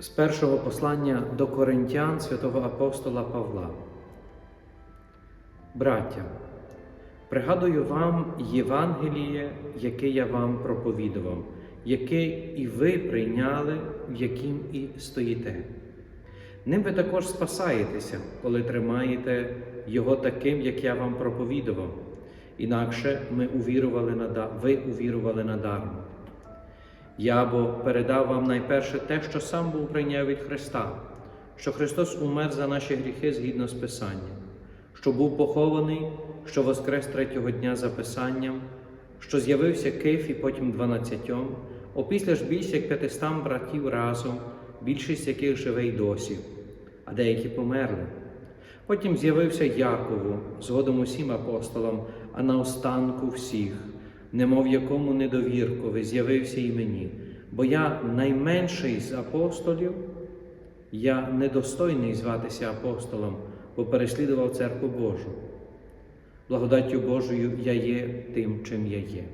З першого послання до коринтян святого апостола Павла. Браття, пригадую вам Євангеліє, яке я вам проповідував, яке і ви прийняли, в яким і стоїте. Ним ви також спасаєтеся, коли тримаєте його таким, як я вам проповідував. Інакше ми увірували ви увірували надармо. Я бо передав вам найперше те, що сам був прийняв від Христа, що Христос умер за наші гріхи згідно з Писанням, що був похований, що воскрес третього дня за Писанням, що з'явився Кифі, потім дванадцятьом, опісля ж більше як п'ятистам братів разом, більшість яких живе й досі, а деякі померли. Потім з'явився Якову, згодом усім апостолам, а наостанку всіх, немов якому недовіркові, з'явився і мені. Бо я найменший з апостолів, я недостойний зватися апостолом, бо переслідував церкву Божу. Благодаттю Божою я є тим, чим я є.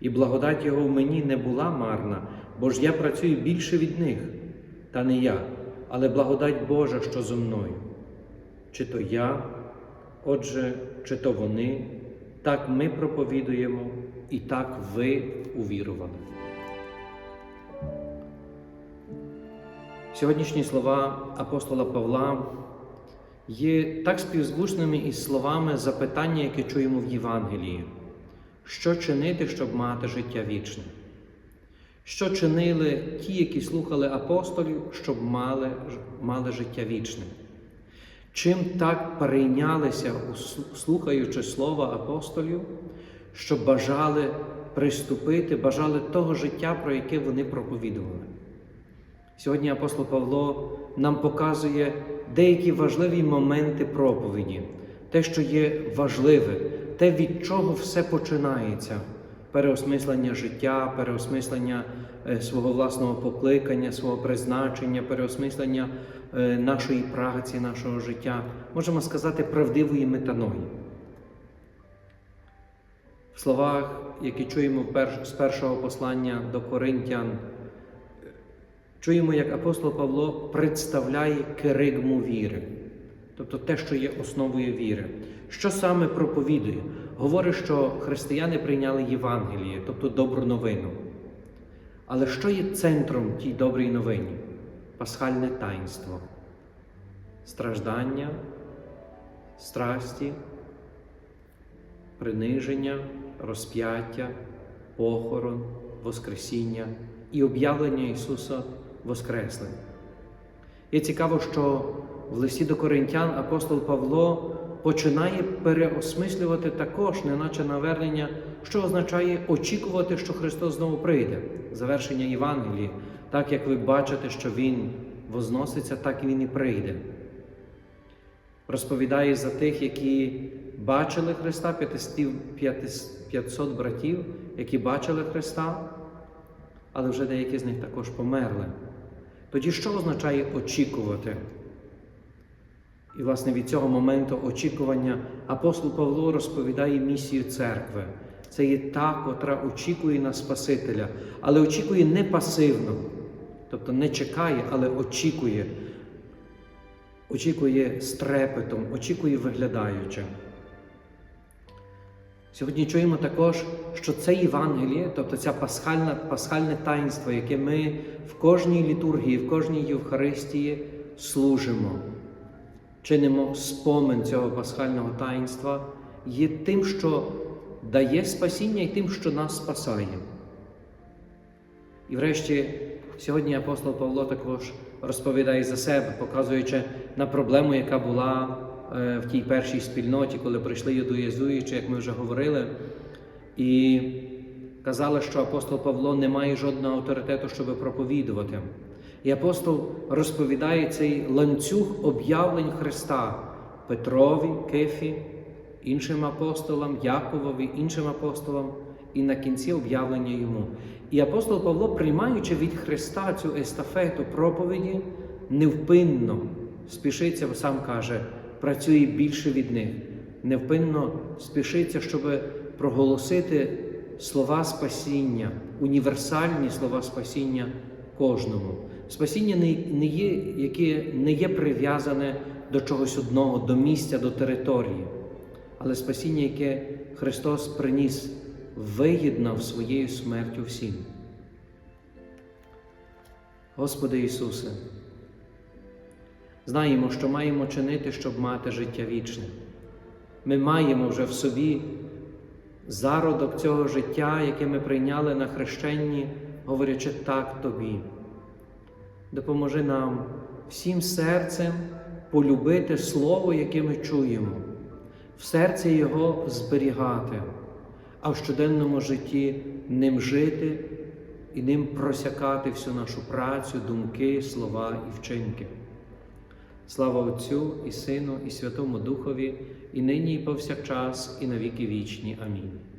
І благодать Його в мені не була марна, бо ж я працюю більше від них, та не я, але благодать Божа, що зо мною. Чи то я, отже, чи то вони, так ми проповідуємо, і так ви увірували. Сьогоднішні слова апостола Павла є так співзвучними із словами запитання, яке чуємо в Євангелії. Що чинити, щоб мати життя вічне? Що чинили ті, які слухали апостолів, щоб мали, мали життя вічне? Чим так перейнялися, слухаючи слова апостолів, що бажали приступити, бажали того життя, про яке вони проповідували? Сьогодні апостол Павло нам показує деякі важливі моменти проповіді, те, що є важливе, те, від чого все починається. Переосмислення життя, переосмислення свого власного покликання, свого призначення, переосмислення нашої праці, нашого життя, можемо сказати, правдивої метаної. В словах, які чуємо з першого послання до Коринтян, чуємо, як апостол Павло представляє керигму віри, тобто те, що є основою віри. Що саме проповідує? Говорить, що християни прийняли Євангеліє, тобто добру новину. Але що є центром тій добрій новині? Пасхальне таїнство, страждання, страсті, приниження, розп'яття, похорон, Воскресіння і об'явлення Ісуса Воскреслим. І цікаво, що в листі до Коринтян апостол Павло починає переосмислювати також, неначе навернення, що означає очікувати, що Христос знову прийде, завершення Євангелії. Так як ви бачите, що Він возноситься, так Він і прийде. Розповідає за тих, які бачили Христа, 500 братів, які бачили Христа, але вже деякі з них також померли. Тоді що означає очікувати? І, власне, від цього моменту очікування апостол Павло розповідає місію церкви. Це є та, котра очікує на Спасителя, але очікує не пасивно, тобто не чекає, але очікує, очікує з трепетом, очікує виглядаючи. Сьогодні чуємо також, що це Євангеліє, тобто це пасхальне, пасхальне таїнство, яке ми в кожній літургії, в кожній Євхаристії служимо, чинимо спомин цього пасхального таїнства, є тим, що дає спасіння і тим, що нас спасає. І врешті, сьогодні апостол Павло також розповідає за себе, показуючи на проблему, яка була е, в тій першій спільноті, коли прийшли юдоєзуючі, як ми вже говорили, і казали, що апостол Павло не має жодного авторитету, щоб проповідувати. І апостол розповідає цей ланцюг об'явлень Христа Петрові, Кефі, іншим апостолам, Яковові, іншим апостолам, і на кінці об'явлення йому. І апостол Павло, приймаючи від Христа цю естафету проповіді, невпинно спішиться, сам каже, працює більше від них, невпинно спішиться, щоб проголосити слова спасіння, універсальні слова спасіння кожному. Спасіння не, не є, яке не є прив'язане до чогось одного, до місця, до території, але спасіння, яке Христос приніс, виєднав своєю смертю всім. Господи Ісусе, знаємо, що маємо чинити, щоб мати життя вічне. Ми маємо вже в собі зародок цього життя, яке ми прийняли на хрещенні, говорячи так Тобі. Допоможи нам всім серцем полюбити Слово, яке ми чуємо, в серці Його зберігати, а в щоденному житті ним жити і ним просякати всю нашу працю, думки, слова і вчинки. Слава Отцю і Сину, і Святому Духові, і нині, і повсякчас, і на віки вічні. Амінь.